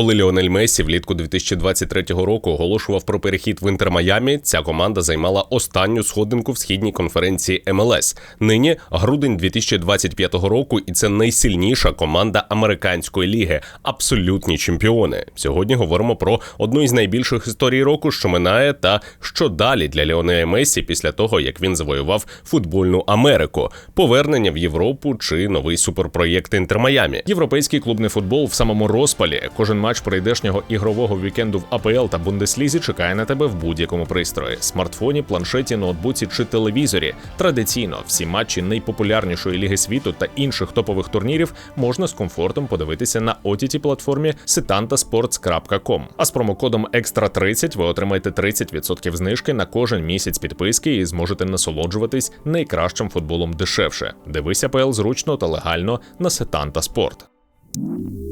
Коли Ліонель Мессі влітку 2023 року оголошував про перехід в Інтер Майамі, ця команда займала останню сходинку в східній конференції МЛС. Нині грудень 2025 року, і це найсильніша команда американської ліги. Абсолютні чемпіони. Сьогодні говоримо про одну із найбільших історій року, що минає, та що далі для Ліонеля Мессі після того, як він завоював футбольну Америку, повернення в Європу чи новий суперпроєкт Інтер Майамі. Європейський клубний футбол в самому розпалі. Кожен матч прийдешнього ігрового вікенду в АПЛ та Бундеслізі чекає на тебе в будь-якому пристрої: смартфоні, планшеті, ноутбуці чи телевізорі. Традиційно всі матчі найпопулярнішої ліги світу та інших топових турнірів можна з комфортом подивитися на ott платформі setantasports.com. А з промокодом extra 30 ви отримаєте 30% знижки на кожен місяць підписки і зможете насолоджуватись найкращим футболом дешевше. Дивися АПЛ зручно та легально на Setanta Sport.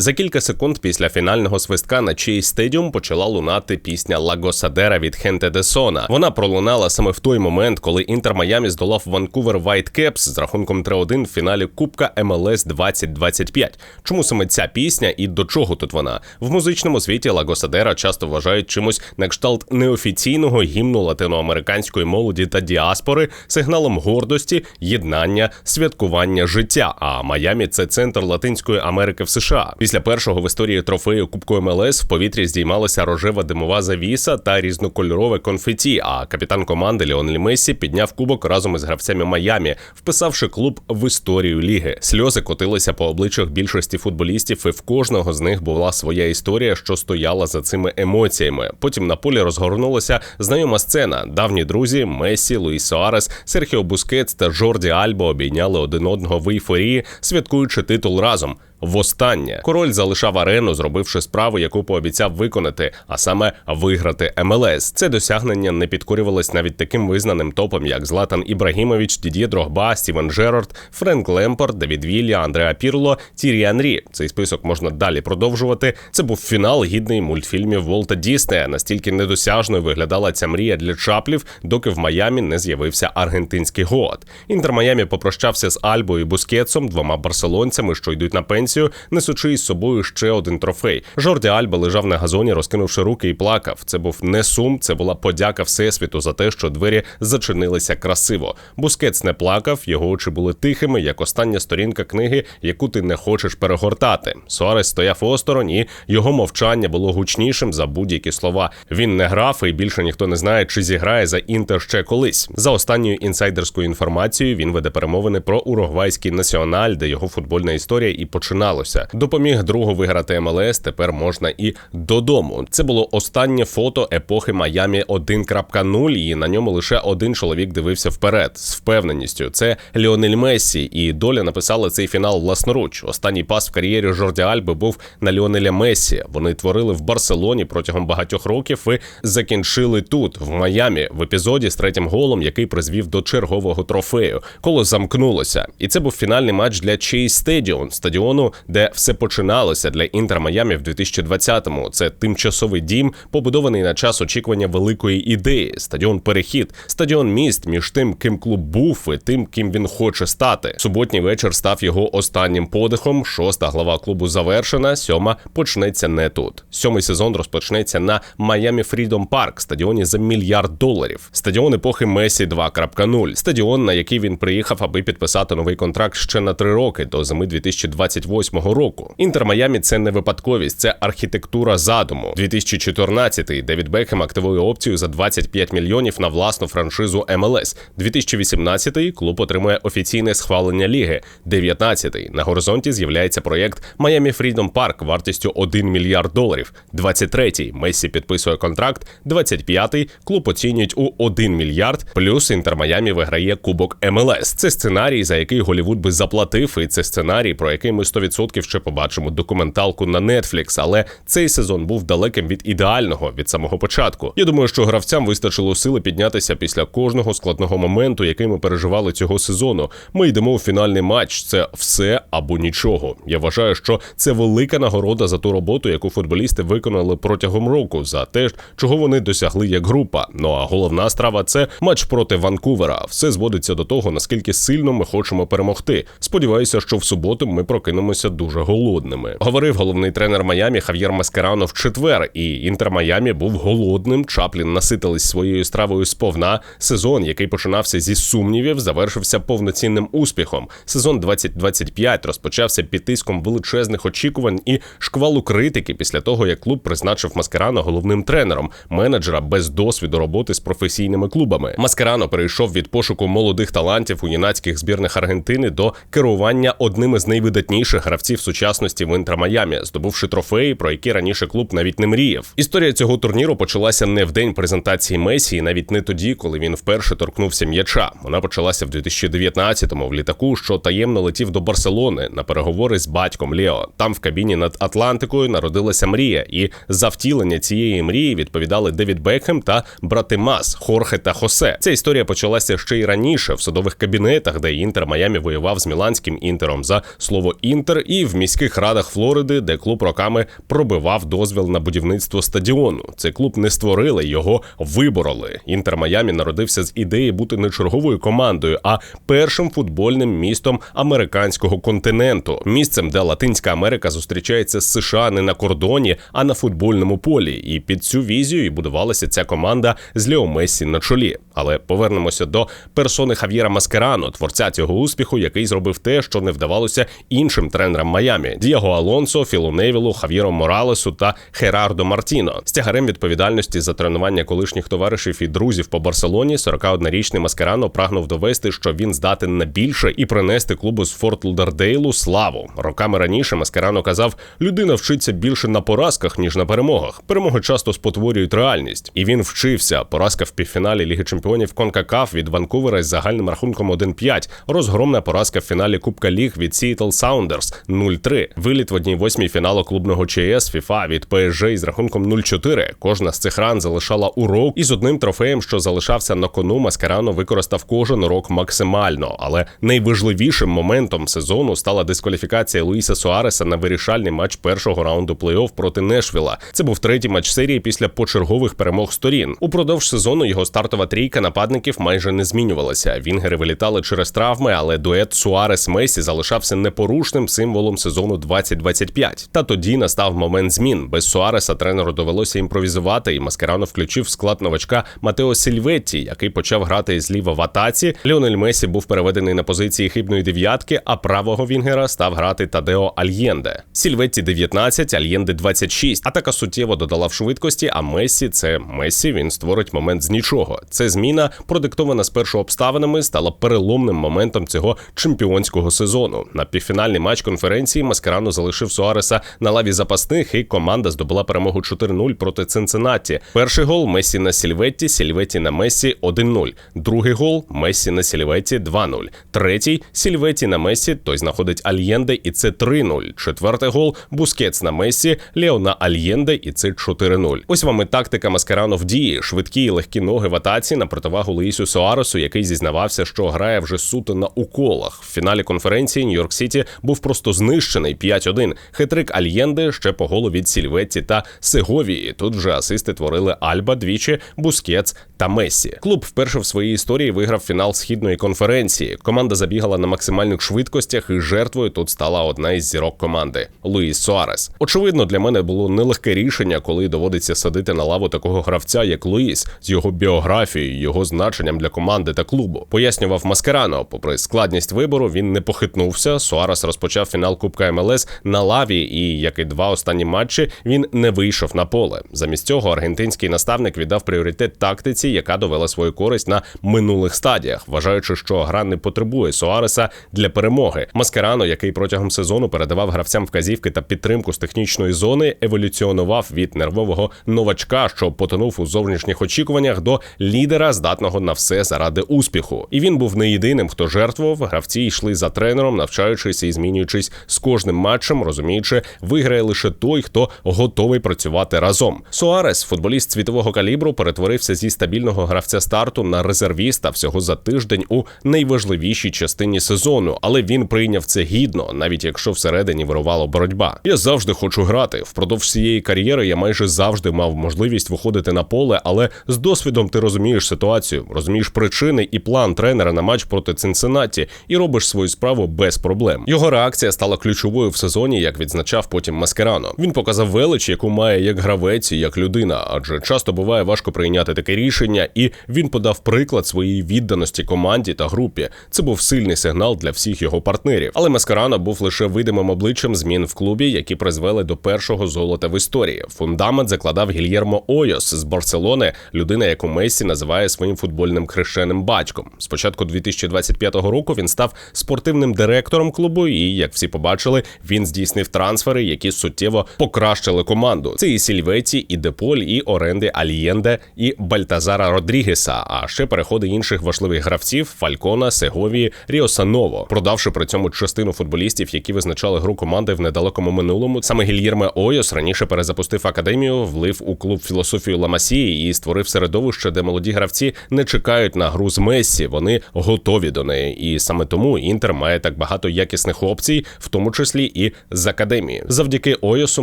За кілька секунд після фінального свистка на чиїсь стадіум почала лунати пісня «La Gossadera» від Хенте де Сона. Вона пролунала саме в той момент, коли Інтер Майамі здолав Ванкувер Whitecaps з рахунком 3-1 в фіналі Кубка МЛС 2025. Чому саме ця пісня і до чого тут вона? В музичному світі «La Gossadera» часто вважають чимось на кшталт неофіційного гімну латиноамериканської молоді та діаспори, сигналом гордості, єднання, святкування життя. А Майамі це центр Латинської Америки в США. Після першого в історії трофею Кубку МЛС в повітрі здіймалася рожева димова завіса та різнокольорове конфеті. А капітан команди Леонель Мессі підняв кубок разом із гравцями Майамі, вписавши клуб в історію ліги. Сльози котилися по обличчях більшості футболістів, і в кожного з них була своя історія, що стояла за цими емоціями. Потім на полі розгорнулася знайома сцена. Давні друзі Месі, Луїс Суарес, Серхіо Бускетс та Жорді Альбо обійняли один одного в ейфорії, святкуючи титул разом. Востаннє король залишав арену, зробивши справу, яку пообіцяв виконати, а саме виграти МЛС. Це досягнення не підкорювалось навіть таким визнаним топом, як Златан Ібрагімович, Дід'є Дрогба, Стівен Джерард, Френк Лемпорт, Давід Вілля, Андреа Пірло, Тірі Анрі. Цей список можна далі продовжувати. Це був фінал гідний мультфільмів Волта Діснея. Настільки недосяжною виглядала ця мрія для чаплів, доки в Майамі не з'явився аргентинський год. Інтер Майамі попрощався з Альбо і Бускетсом, двома барселонцями, що йдуть на пенсію пенсію, несучи із собою ще один трофей. Жорді Альба лежав на газоні, розкинувши руки і плакав. Це був не сум, це була подяка всесвіту за те, що двері зачинилися красиво. Бускетс не плакав, його очі були тихими, як остання сторінка книги, яку ти не хочеш перегортати. Суарес стояв осторонь, і його мовчання було гучнішим за будь-які слова. Він не грав, і більше ніхто не знає, чи зіграє за інтер ще колись. За останньою інсайдерською інформацією він веде перемовини про уругвайський національ, де його футбольна історія і починає починалося. Допоміг другу виграти МЛС. Тепер можна і додому. Це було останнє фото епохи Майамі 1.0, і на ньому лише один чоловік дивився вперед з впевненістю. Це Ліонель Мессі, і доля написала цей фінал власноруч. Останній пас в кар'єрі Жорді Альби був на Ліонеля Мессі. Вони творили в Барселоні протягом багатьох років і закінчили тут, в Майамі, в епізоді з третім голом, який призвів до чергового трофею. Коло замкнулося, і це був фінальний матч для Chase Stadium, стадіону де все починалося для Інтер Майамі в 2020-му. Це тимчасовий дім, побудований на час очікування великої ідеї. Стадіон перехід, стадіон міст між тим, ким клуб був, і тим, ким він хоче стати. Суботній вечір став його останнім подихом. Шоста глава клубу завершена. Сьома почнеться не тут. Сьомий сезон розпочнеться на Майами Фрідом Парк, стадіоні за мільярд доларів. Стадіон епохи Месі 2.0. Стадіон, на який він приїхав, аби підписати новий контракт ще на три роки до зими 2028 2008 року. Інтер Майамі це не випадковість, це архітектура задуму. 2014-й Девід Бекхем активує опцію за 25 мільйонів на власну франшизу МЛС. 2018-й клуб отримує офіційне схвалення ліги. 19-й на горизонті з'являється проєкт Майами Фрідом Парк вартістю 1 мільярд доларів. 23-й Мессі підписує контракт. 25-й клуб оцінюють у 1 мільярд. Плюс Інтер Майамі виграє Кубок МЛС. Це сценарій, за який Голівуд би заплатив, і це сценарій, про який ми 100% 100% ще побачимо документалку на Netflix, але цей сезон був далеким від ідеального від самого початку. Я думаю, що гравцям вистачило сили піднятися після кожного складного моменту, який ми переживали цього сезону. Ми йдемо у фінальний матч. Це все або нічого. Я вважаю, що це велика нагорода за ту роботу, яку футболісти виконали протягом року, за те, чого вони досягли як група. Ну а головна страва це матч проти Ванкувера. Все зводиться до того, наскільки сильно ми хочемо перемогти. Сподіваюся, що в суботу ми прокинемо повернемося дуже голодними. Говорив головний тренер Майамі Хав'єр Маскарано в четвер, і інтер Майамі був голодним. Чаплін наситились своєю стравою сповна. Сезон, який починався зі сумнівів, завершився повноцінним успіхом. Сезон 2025 розпочався під тиском величезних очікувань і шквалу критики після того, як клуб призначив Маскарано головним тренером, менеджера без досвіду роботи з професійними клубами. Маскарано перейшов від пошуку молодих талантів у юнацьких збірних Аргентини до керування одним із найвидатніших гравців сучасності в Інтер Майамі, здобувши трофеї, про які раніше клуб навіть не мріяв. Історія цього турніру почалася не в день презентації Месі, і навіть не тоді, коли він вперше торкнувся м'яча. Вона почалася в 2019-му в літаку, що таємно летів до Барселони на переговори з батьком Лео. Там в кабіні над Атлантикою народилася мрія, і за втілення цієї мрії відповідали Девід Бекхем та брати Мас, Хорхе та Хосе. Ця історія почалася ще й раніше в судових кабінетах, де інтер Майамі воював з міланським інтером за слово інтер, і в міських радах Флориди, де клуб роками пробивав дозвіл на будівництво стадіону. Цей клуб не створили, його вибороли. Інтер Майамі народився з ідеї бути не черговою командою, а першим футбольним містом американського континенту, місцем, де Латинська Америка зустрічається з США не на кордоні, а на футбольному полі. І під цю візію будувалася ця команда з Лео Мессі на чолі. Але повернемося до персони Хав'єра Маскерано, творця цього успіху, який зробив те, що не вдавалося іншим тренерам Майамі: Дієго Алонсо, Філу Невілу, Хав'єру Моралесу та Херардо Мартіно. З тягарем відповідальності за тренування колишніх товаришів і друзів по Барселоні 41-річний Маскерано прагнув довести, що він здатен на більше і принести клубу з Форт Лудердейлу славу. Роками раніше Маскерано казав: людина вчиться більше на поразках ніж на перемогах. Перемоги часто спотворюють реальність, і він вчився. Поразка в півфіналі Ліги Чемпіонів Конкакаф від Ванкувера з загальним рахунком 1-5. Розгромна поразка в фіналі Кубка Ліг від Seattle Sounders 0-3. Виліт в одній восьмій фіналу клубного ЧС FIFA від ПСЖ із рахунком 0-4. Кожна з цих ран залишала урок, і з одним трофеєм, що залишався на кону, Маскарано використав кожен урок максимально. Але найважливішим моментом сезону стала дискваліфікація Луїса Суареса на вирішальний матч першого раунду плей-офф проти Нешвіла. Це був третій матч серії після почергових перемог сторін. Упродовж сезону його стартова трійка нападників майже не змінювалася. Вінгери вилітали через травми, але дует Суарес Месі залишався непорушним символом сезону 2025. Та тоді настав момент змін. Без Суареса тренеру довелося імпровізувати, і Маскерано включив склад новачка Матео Сільветті, який почав грати зліва в атаці. Ліонель Месі був переведений на позиції хибної дев'ятки, а правого Вінгера став грати Тадео Альєнде. Сільветті 19, Альєнде 26. Атака суттєво додала в швидкості. А Месі це Месі. Він створить момент з нічого. Це зміна, продиктована спершу обставинами, стала переломним моментом цього чемпіонського сезону. На півфінальний матч конференції Маскарано залишив Суареса на лаві запасних, і команда здобула перемогу 4-0 проти Цинциннаті. Перший гол Месі на Сільветті, Сільветті на Месі 1-0. Другий гол Месі на Сільветті 2-0. Третій Сільветті на Месі, той знаходить Альєнде, і це 3-0. Четвертий гол Бускетс на Месі, Лео на Альєнде, і це 4-0. Ось вам і тактика Маскарано в дії. Швидкі і легкі ноги в атаці на противагу Луїсу Суаресу, який зізнавався, що грає вже суто на уколах. В фіналі конференції Нью-Йорк Сіті був просто знищений 5-1. Хитрик Альєнде ще по голу від Сільветті та Сеговії. Тут вже асисти творили Альба двічі, Бускетс та Мессі. Клуб вперше в своїй історії виграв фінал східної конференції. Команда забігала на максимальних швидкостях, і жертвою тут стала одна із зірок команди Луїс Суарес. Очевидно, для мене було нелегке рішення, коли доводиться садити на лаву такого гравця, як Луїс, з його біографією, його значенням для команди та клубу. Пояснював Маскерано. Попри складність вибору, він не похитнувся. Суарес розпочав фінал Кубка МЛС на лаві, і як і два останні матчі, він не вийшов на поле. Замість цього аргентинський наставник віддав пріоритет тактиці, яка довела свою користь на минулих стадіях, вважаючи, що гра не потребує Суареса для перемоги. Маскерано, який протягом сезону передавав гравцям вказівки та підтримку з технічної зони, еволюціонував від нервового новачка, що потонув у зовнішніх очікуваннях, до лідера, здатного на все заради успіху. І він був не єдиним, хто жертвував. Гравці йшли за тренером, навчаючись і змінюючись з кожним матчем, розуміючи, виграє лише той, хто готовий працювати разом. Суарес, футболіст світового калібру, перетворився зі стабільного гравця старту на резервіста всього за тиждень у найважливішій частині сезону, але він прийняв це гідно, навіть якщо всередині вирувала боротьба. Я завжди хочу грати. Впродовж всієї кар'єри я майже завжди мав можливість виходити на поле, але з досвідом ти розумієш ситуацію, розумієш причини і план тренера на матч проти Цинциннаті і робиш свою справу без проблем. Його реакція реакція стала ключовою в сезоні, як відзначав потім Маскерано. Він показав велич, яку має як гравець і як людина, адже часто буває важко прийняти таке рішення, і він подав приклад своєї відданості команді та групі. Це був сильний сигнал для всіх його партнерів. Але Маскерано був лише видимим обличчям змін в клубі, які призвели до першого золота в історії. Фундамент закладав Гільєрмо Ойос з Барселони, людина, яку Мессі називає своїм футбольним хрещеним батьком. Спочатку 2025 року він став спортивним директором клубу, і як всі побачили, він здійснив трансфери, які суттєво покращили команду. Це і Сільветі, і Деполь, і оренди Альєнде, і Бальтазара Родрігеса. А ще переходи інших важливих гравців Фалькона, Сеговії, Ріосаново, продавши при цьому частину футболістів, які визначали гру команди в недалекому минулому. Саме Гільєрме Ойос раніше перезапустив академію, влив у клуб філософію Ламасії і створив середовище, де молоді гравці не чекають на гру з Мессі. Вони готові до неї. І саме тому Інтер має так багато якісних опцій, в тому числі і з академії. Завдяки Ойосу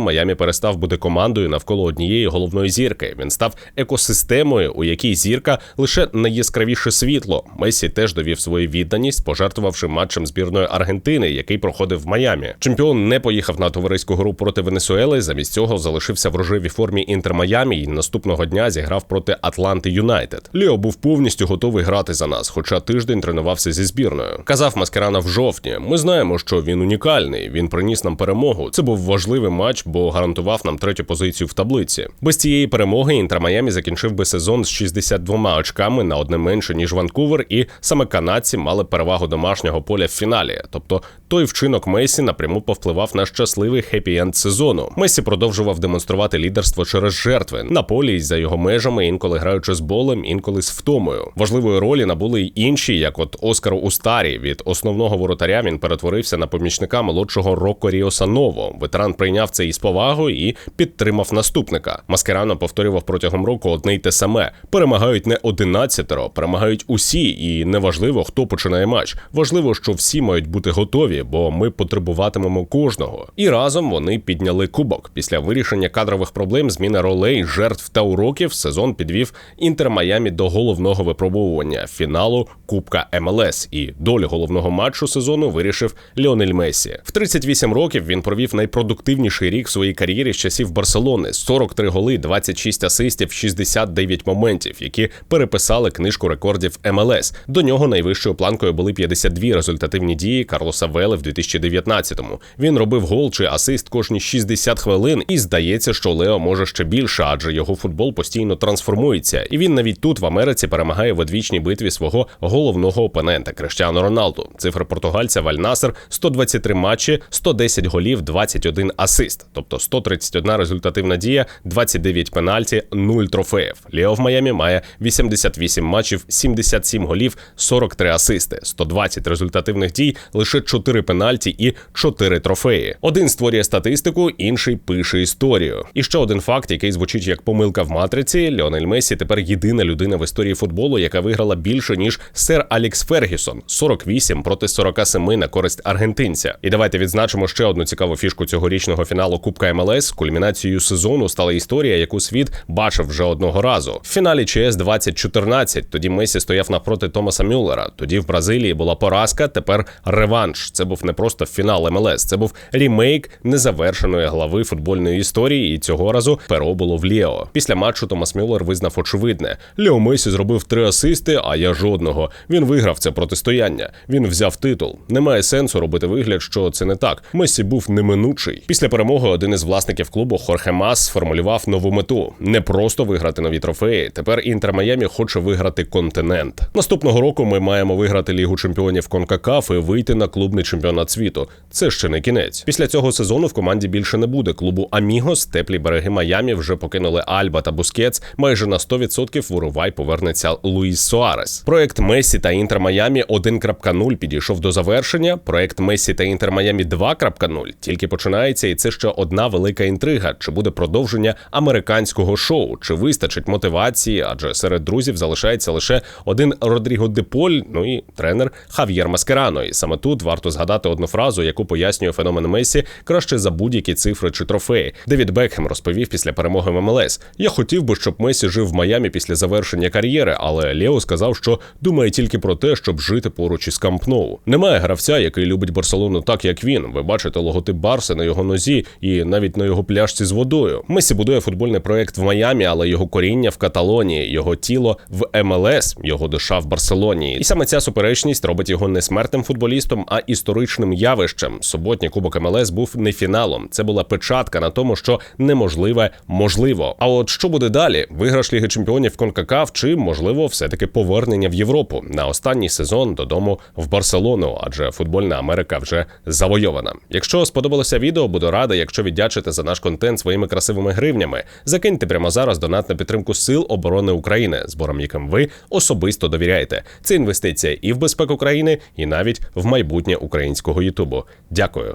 Майамі перестав бути командою навколо однієї головної зірки. Він став екосистемою, у якій зірка лише найяскравіше світло. Месі теж довів свою відданість, пожертвувавши матчем збірної Аргентини, який проходив в Майамі. Чемпіон не поїхав на товариську гру проти Венесуели. Замість цього залишився в рожевій формі Інтер Майамі і наступного дня зіграв проти Атланти Юнайтед. Ліо був повністю готовий грати за нас, хоча тиждень тренувався зі збірною. Казав Маскерана в жовтні. Ми знаємо, що він унікальний. Він приніс нам перемогу. Це був важливий матч, бо гарантував нам третю позицію в таблиці. Без цієї перемоги Інтер Майамі закінчив би сезон з 62 очками на одне менше ніж Ванкувер, і саме канадці мали перевагу домашнього поля в фіналі. Тобто той вчинок Месі напряму повпливав на щасливий хеппі-енд сезону. Месі продовжував демонструвати лідерство через жертви на полі і за його межами, інколи граючи з болем, інколи з втомою. Важливої ролі набули й інші, як от Оскар Устарі. Від основного воротаря він перетворився на помічника молодшого Рокко Ріосаново. Ветеран прийняв це із повагою і підтримав наступника. Маскерано повторював протягом року одне й те саме: перемагають не одинадцятеро, перемагають усі, і неважливо, хто починає матч. Важливо, що всі мають бути готові, бо ми потребуватимемо кожного. І разом вони підняли кубок. Після вирішення кадрових проблем, зміни ролей, жертв та уроків сезон підвів Інтер Майамі до головного випробовування фіналу Кубка МЛС. І долю головного матчу сезону вирішив Ліонель Месі. В 38 років він провів найпродуктивніший рік в своїй кар'єрі з часів Барселони: 43 голи, 26 асистів, 69 моментів, які переписали книжку рекордів МЛС. До нього найвищою планкою були 52 результативні дії Карлоса Вели в 2019-му. Він робив гол чи асист кожні 60 хвилин, і здається, що Лео може ще більше, адже його футбол постійно трансформується. І він навіть тут в Америці перемагає в одвічній битві свого головного опонента Криштіану Роналду. Цифри португальця Вальнасер 123 матчі, 110 голів, 21 асист, тобто 131 результативна дія, 29 пенальті, 0 трофеїв. Лео в Майамі має 88 матчів, 77 голів, 43 асисти, 120 результативних дій, лише 4 пенальті і 4 трофеї. Один створює статистику, інший пише історію. І ще один факт, який звучить як помилка в матриці: Леонель Месі тепер єдина людина в історії футболу, яка виграла більше ніж сер Алікс Фергюсон 48 проти 47 на користь аргентинця. І давайте відзначимо ще одну цікаву фішку цьогорічного фіналу Кубка МЛС. Кульмінацією сезону стала історія, яку світ бачив вже одного разу. В фіналі ЧС 2014 Тоді Месі стояв навпроти Томаса Мюллера. Тоді в Бразилії була поразка. Тепер реванш. Це був не просто фінал МЛС, це був рімейк незавершеної глави футбольної історії. І цього разу перо було в Ліо. Після матчу Томас Мюллер визнав очевидне: Лео Месі зробив три асисти, а я жодного. Він виграв це протистояння. Він взяв титул. Немає сенсу робити вигляд, що це не так. Месі був неминучий. Після перемоги один із власників клубу Хорхе Мас сформулював нову мету: не просто виграти нові трофеї. Тепер Інтер Майамі хоче виграти континент. Наступного року ми маємо виграти лігу чемпіонів Конкакаф і вийти на клубний чемпіонат світу. Це ще не кінець. Після цього сезону в команді більше не буде клубу Амігос. Теплі береги Майамі вже покинули Альба та Бускетс. Майже на 100% в Урувай повернеться Луїс Суарес. Проект Месі та Інтер Майамі 1.0 підійшов до завершення. Проект Месі та Інтер Майамі 2.0 тільки починається, і це ще одна велика інтрига. Чи буде продовження американського шоу? Чи вистачить мотивації? Адже серед друзів залишається лише один Родріго Деполь, ну і тренер Хав'єр Маскерано. І саме тут варто згадати одну фразу, яку пояснює феномен Месі краще за будь-які цифри чи трофеї. Девід Бекхем розповів після перемоги в МЛС. Я хотів би, щоб Месі жив в Майамі після завершення кар'єри, але Лео сказав, що думає тільки про те, щоб жити поруч із Камп Ноу. Немає гравця, який любить Барселону Барселону так, як він. Ви бачите логотип Барси на його нозі і навіть на його пляшці з водою. Месі будує футбольний проект в Майамі, але його коріння в Каталонії, його тіло в МЛС, його душа в Барселоні. І саме ця суперечність робить його не смертним футболістом, а історичним явищем. Суботній кубок МЛС був не фіналом. Це була печатка на тому, що неможливе можливо. А от що буде далі? Виграш Ліги Чемпіонів Конкакаф чи можливо все-таки повернення в Європу на останній сезон додому в Барселону, адже футбольна Америка вже завойована. Якщо сподобалося відео, буду рада, якщо віддячите за наш контент своїми красивими гривнями. Закиньте прямо зараз донат на підтримку сил оборони України, збором яким ви особисто довіряєте. Це інвестиція і в безпеку країни, і навіть в майбутнє українського Ютубу. Дякую.